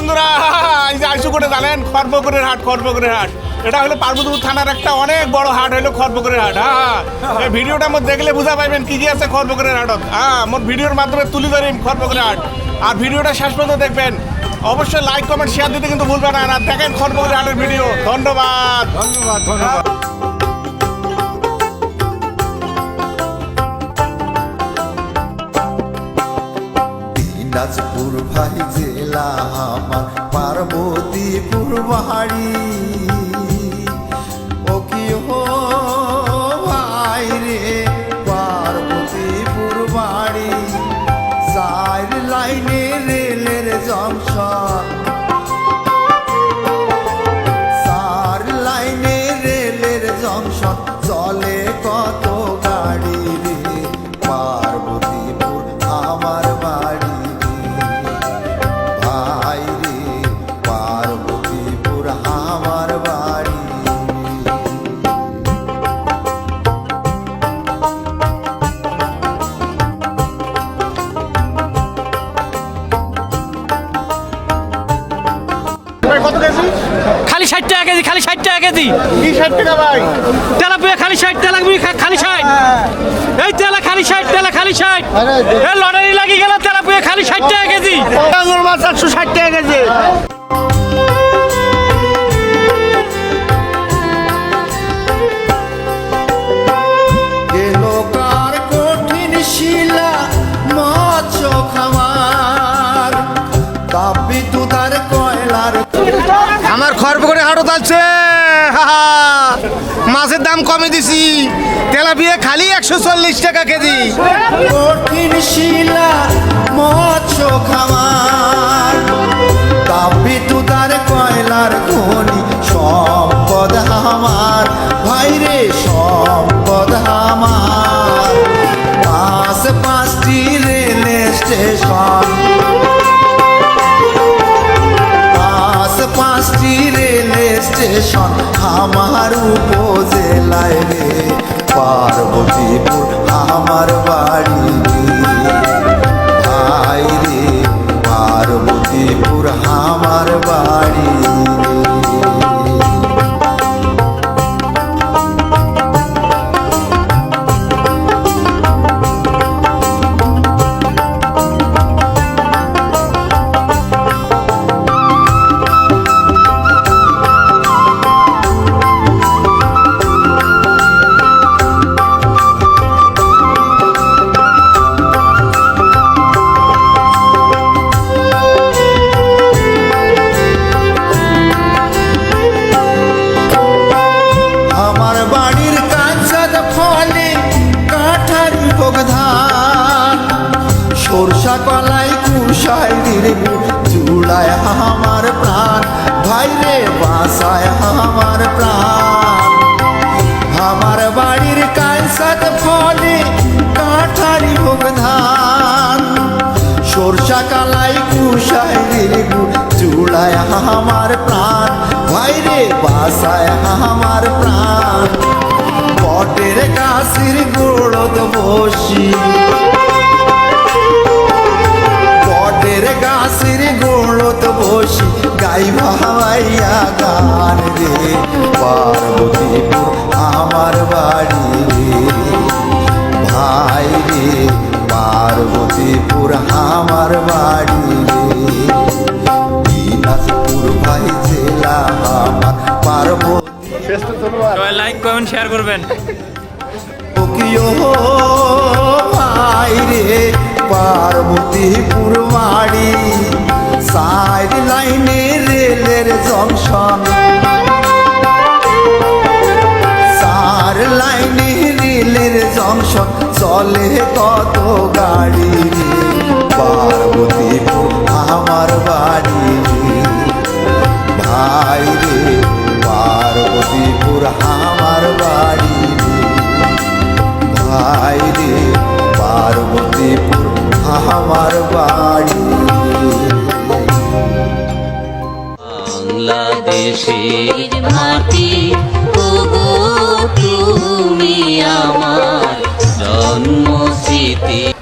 বন্ধুরা, এই যে আইসু করে জানেন খড়বকুরের হাট খড়বকুরের হাট। এটা হলো পার্বতীপুর থানার একটা অনেক বড় হাট, হলো খড়বকুরের হাট হ্যাঁ। এই ভিডিওটা মধ্যে দেখলে বুঝা পাইবেন কি কি আছে খড়বকুরের হাটত। হ্যাঁ মোর ভিডিওর মাধ্যমে তুলি ধরিম খড়বকুরের হাট। আর ভিডিওটা শেষ পর্যন্ত দেখবেন। অবশ্যই লাইক কমেন্ট শেয়ার দিতে কিন্তু ভুলবেন না। আর দেখেন খড়বকুরের হাটের ভিডিও। ধন্যবাদ। ধন্যবাদ ধন্যবাদ। দিনাজপুর ভাই জেলা আমার পার্বতীপুর বাড়ি। খালি ষাট টাকা কেজি খালি ষাট টাকা কেজি। তেলাপুয়া খালি ষাট তেলা খালি ষাট। এই তেলা খালি ষাট তেলা খালি ষাট। এই লটারি লাগি গেল তেলাপিয়া খালি ষাট টাকা কেজি। মাছ একশো ষাট টাকা কেজি। খড়পুকুরে হাটত আছে মাছের দাম কমে দিছি। তেলাপিয়া খালি একশো চল্লিশ টাকা কেজি। কঠিন শিলা মৎস্য খামার। তাপি তুদার কয়লার খনি সম্পদ আমার ভাইরে সম্পদ আমার পাঁচ পাঁচটি রেল স্টেশন। স্টেশন আমার উপজেলায় রে পার্বতীপুর আমার বাড়ি। চুড়ায় আমার প্রাণ, ভাইরে বাসায় আমার প্রাণ। আমার বাড়ির কাঁচার ফলে কাঠারি ভোগ ধান। সরষা কালাই কুশায় দিলে চুড়ায় আমার প্রাণ, ভাইরে বাসায় আমার প্রাণ। বটের গাছের গোড়ত বসি। রে পার্বতীপুর আমার বাড়ি রে। ভাই রে পার্বতীপুর আমার বাড়ি রে। দিনাজপুর ভাই জেলা আমার পার্বতী। লাইক কমেন্ট শেয়ার করবেন। কিয় চলে কত গাড়ি রে? পার্বতীপুর আমার বাড়ি ভাই রে পার্বতীপুর আমার বাড়ি ভাই রে পার্বতীপুর আমার বাড়ি বাংলাদেশের মাটি তুমি আমার জন্ম স্মৃতি